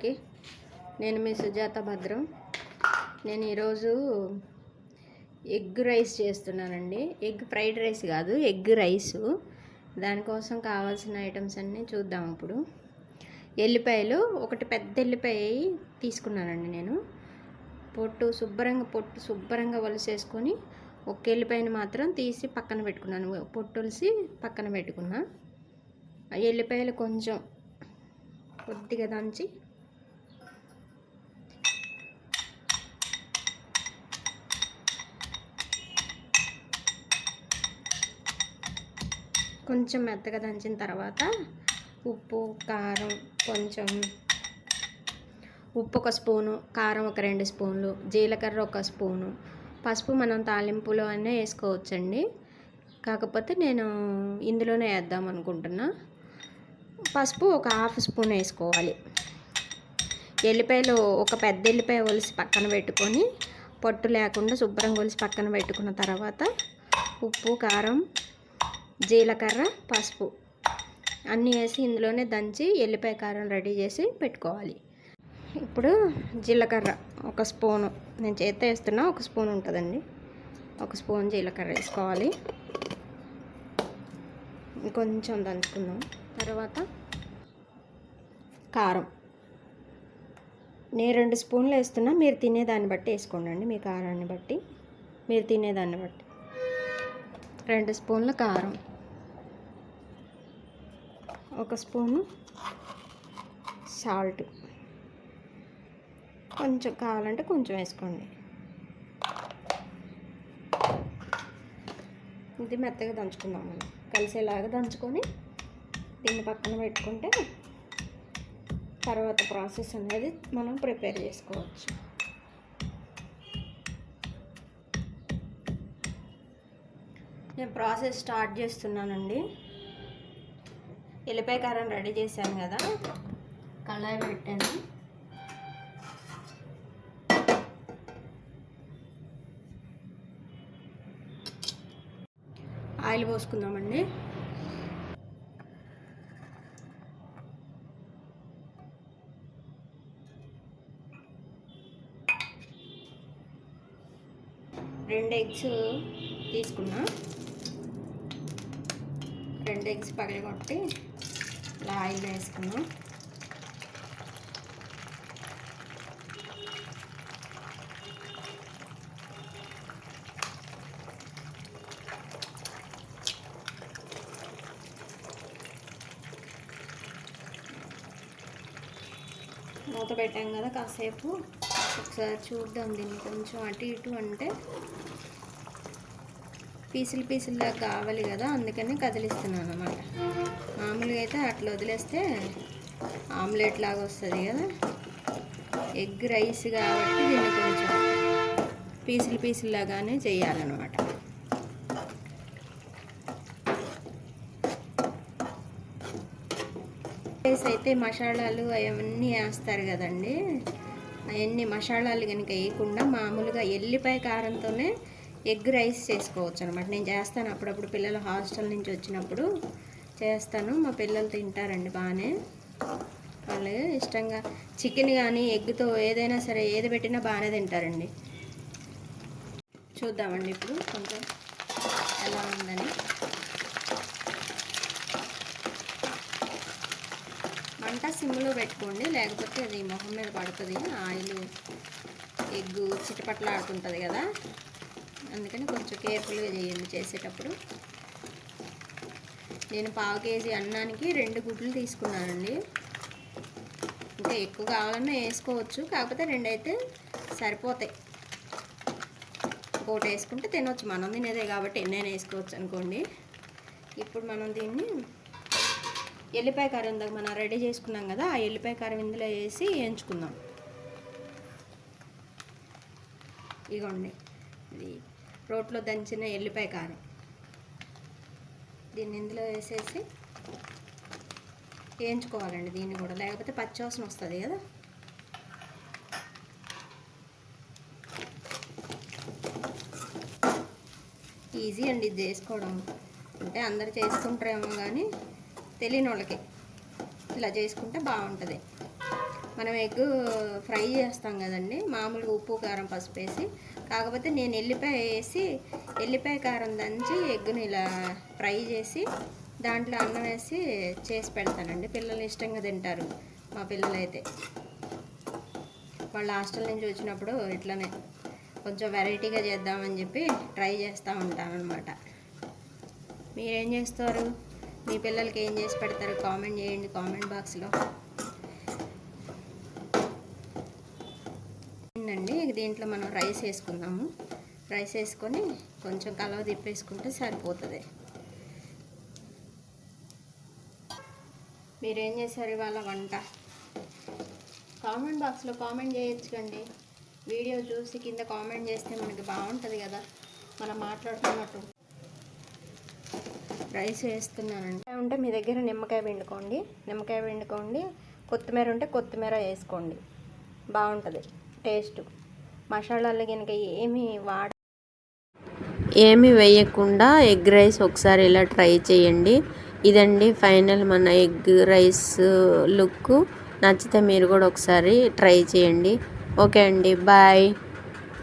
అందరికీ. నేను మీ సుజాత భద్రం. నేను ఈరోజు ఎగ్ రైస్ చేస్తున్నానండి. ఎగ్ ఫ్రైడ్ రైస్ కాదు ఎగ్ రైసు. దానికోసం కావాల్సిన ఐటమ్స్ అన్నీ చూద్దాం ఇప్పుడు. ఎల్లిపాయలు ఒకటి పెద్ద ఎల్లిపాయ తీసుకున్నానండి నేను. పొట్టు శుభ్రంగా పొట్టు శుభ్రంగా వలసేసుకొని ఒక ఎల్లిపాయను మాత్రం తీసి పక్కన పెట్టుకున్నాను. పొట్టులిసి పక్కన పెట్టుకున్నా. ఆ ఎల్లిపాయలు కొంచెం కొద్దిగా దంచి కొంచెం మెత్తగా దంచిన తర్వాత ఉప్పు కారం కొంచెం ఉప్పు ఒక స్పూను కారం ఒక రెండు స్పూన్లు జీలకర్ర ఒక స్పూను. పసుపు మనం తాలింపులో అనే వేసుకోవచ్చండి. కాకపోతే నేను ఇందులోనే వేద్దాం అనుకుంటున్నా. పసుపు ఒక హాఫ్ స్పూన్ వేసుకోవాలి. ఎల్లిపాయలు ఒక పెద్ద ఎల్లిపాయ ఒలిసి పక్కన పెట్టుకొని పొట్టు లేకుండా శుభ్రంగా ఒలిసి పక్కన పెట్టుకున్న తర్వాత ఉప్పు కారం జీలకర్ర పసుపు అన్నీ వేసి ఇందులోనే దంచి ఎల్లిపాయ కారం రెడీ చేసి పెట్టుకోవాలి. ఇప్పుడు జీలకర్ర ఒక స్పూను నేను చేత వేస్తున్నా ఒక స్పూన్ ఉంటుందండి. ఒక స్పూన్ జీలకర్ర వేసుకోవాలి. కొంచెం దంచుకుందాం. తర్వాత కారం. నేను రెండు స్పూన్లు వేస్తున్నా మీరు తినేదాన్ని బట్టి వేసుకోండి మీ కారాన్ని బట్టి. మీరు తినేదాన్ని బట్టి. రెండు స్పూన్ల కారం. ఒక స్పూను సాల్ట్. కొంచెం కావాలంటే కొంచెం వేసుకోండి. ఇది మెత్తగా దంచుకుందాం మనం. కలిసేలాగా దంచుకొని దీన్ని పక్కన పెట్టుకుంటే తర్వాత ప్రాసెస్ అనేది మనం ప్రిపేర్ చేసుకోవచ్చు. నేను ప్రాసెస్ స్టార్ట్ చేస్తున్నానండి. ఎల్లిపాయ కారం రెడీ చేశాను కదా. కళాయి పెట్టాను. ఆయిల్ పోసుకుందామండి. రెండు ఎగ్స్ తీసుకున్నా. రెండు ఎగ్స్ పగలగొట్టి ఇలా ఆయిల్ వేసుకున్నాం. మూత పెట్టాం కదా కాసేపు. ఒకసారి చూద్దాం దీన్ని కొంచెం అటు ఇటు అంటే పీసులు పీసులుగా కావాలి కదా అందుకని కదిలిస్తున్నాను అనమాట మామూలుగా అయితే అట్లా వదిలేస్తే ఆమ్లెట్ లాగా వస్తుంది కదా. ఎగ్ రైస్ కాబట్టి దీన్ని కొంచెం పీసులు పీసుల్లాగానే చేయాలన్నమాట. రైస్ అయితే మసాలాలు అవన్నీ వేస్తారు కదండి. అవన్నీ మసాలాలు కనుక వేయకుండా మామూలుగా ఎల్లిపాయ కారంతోనే ఎగ్ రైస్ చేసుకోవచ్చు అనమాట నేను చేస్తాను. అప్పుడప్పుడు పిల్లలు హాస్టల్ నుంచి వచ్చినప్పుడు చేస్తాను. మా పిల్లలు తింటారండి బాగానే. వాళ్ళు ఇష్టంగా చికెన్ కానీ ఎగ్తో ఏదైనా సరే ఏది పెట్టినా బాగానే తింటారండి. చూద్దామండి ఇప్పుడు కొంచెం ఎలా ఉందని. మంట సిమ్లో పెట్టుకోండి. లేకపోతే అది మొహం మీద పడుతుంది. ఆయిల్ ఎగ్గు చిటపట్ల ఆడుతుంటుంది కదా. అందుకని కొంచెం కేర్ఫుల్గా చేయండి చేసేటప్పుడు. నేను పావు కేజీ అన్నానికి రెండు గుడ్లు తీసుకున్నానండి. ఇంకా ఎక్కువ కావాలన్నా వేసుకోవచ్చు కాకపోతే రెండు అయితే సరిపోతాయి. ఒకటి వేసుకుంటే తినవచ్చు మనం తినేదే కాబట్టి ఎన్నైనా వేసుకోవచ్చు అనుకోండి. ఇప్పుడు మనం దీన్ని ఎల్లిపాయ కారం ఇందాక మనం రెడీ చేసుకున్నాం కదా ఆ ఎల్లిపాయ కారం ఇందులో వేసి వేయించుకుందాం. ఇగోండి. ఇది రోట్లో దంచిన ఎల్లిపాయ కారం. దీన్ని ఇందులో వేసేసి వేయించుకోవాలండి దీన్ని కూడా. లేకపోతే పచ్చివాసన వస్తుంది కదా. ఈజీ అండి ఇది చేసుకోవడం. అంటే అందరు చేసుకుంటారేమో కానీ తెలియని వాళ్ళకి ఇలా చేసుకుంటే బాగుంటుంది. మనం ఎగ్ ఫ్రై చేస్తాం కదండి మామూలుగా ఉప్పు కారం పసుపు వేసి. కాకపోతే నేను ఎల్లిపాయ వేసి ఎల్లిపాయ కారం దంచి ఎగ్గుని ఇలా ఫ్రై చేసి దాంట్లో అన్నం వేసి చేసి పెడతానండి. పిల్లలు ఇష్టంగా తింటారు మా పిల్లలైతే. వాళ్ళు హాస్టల్ నుంచి వచ్చినప్పుడు ఇట్లనే కొంచెం వెరైటీగా చేద్దామని చెప్పి ట్రై చేస్తూ ఉంటాను మీరేం చేస్తారు? మీ పిల్లలకి ఏం చేసి పెడతారు? కామెంట్ చేయండి కామెంట్ బాక్స్లో. అండి దీంట్లో మనం రైస్ వేసుకుందాము. రైస్ వేసుకొని కొంచెం కలవ తిప్పేసుకుంటే సరిపోతుంది. మీరేం చేశారు ఇవాళ వంట? కామెంట్ బాక్స్లో కామెంట్ చేయొచ్చుకండి వీడియో చూసి కింద కామెంట్ చేస్తే మనకి బాగుంటుంది కదా. మనం మాట్లాడుతున్నట్టు. రైస్ వేస్తున్నానండి. ఉంటే మీ దగ్గర నిమ్మకాయ పిండుకోండి. నిమ్మకాయ పిండుకోండి. కొత్తిమీర ఉంటే కొత్తిమీర వేసుకోండి. బాగుంటుంది. టేస్ట్. మసాలాలు కనుక ఏమి వాడ ఏమి వేయకుండా ఎగ్ రైస్ ఒకసారి ఇలా ట్రై చేయండి. ఇదండి ఫైనల్ మన ఎగ్ రైస్ లుక్. నచ్చితే మీరు కూడా ఒకసారి ట్రై చేయండి. ఓకే అండి బాయ్.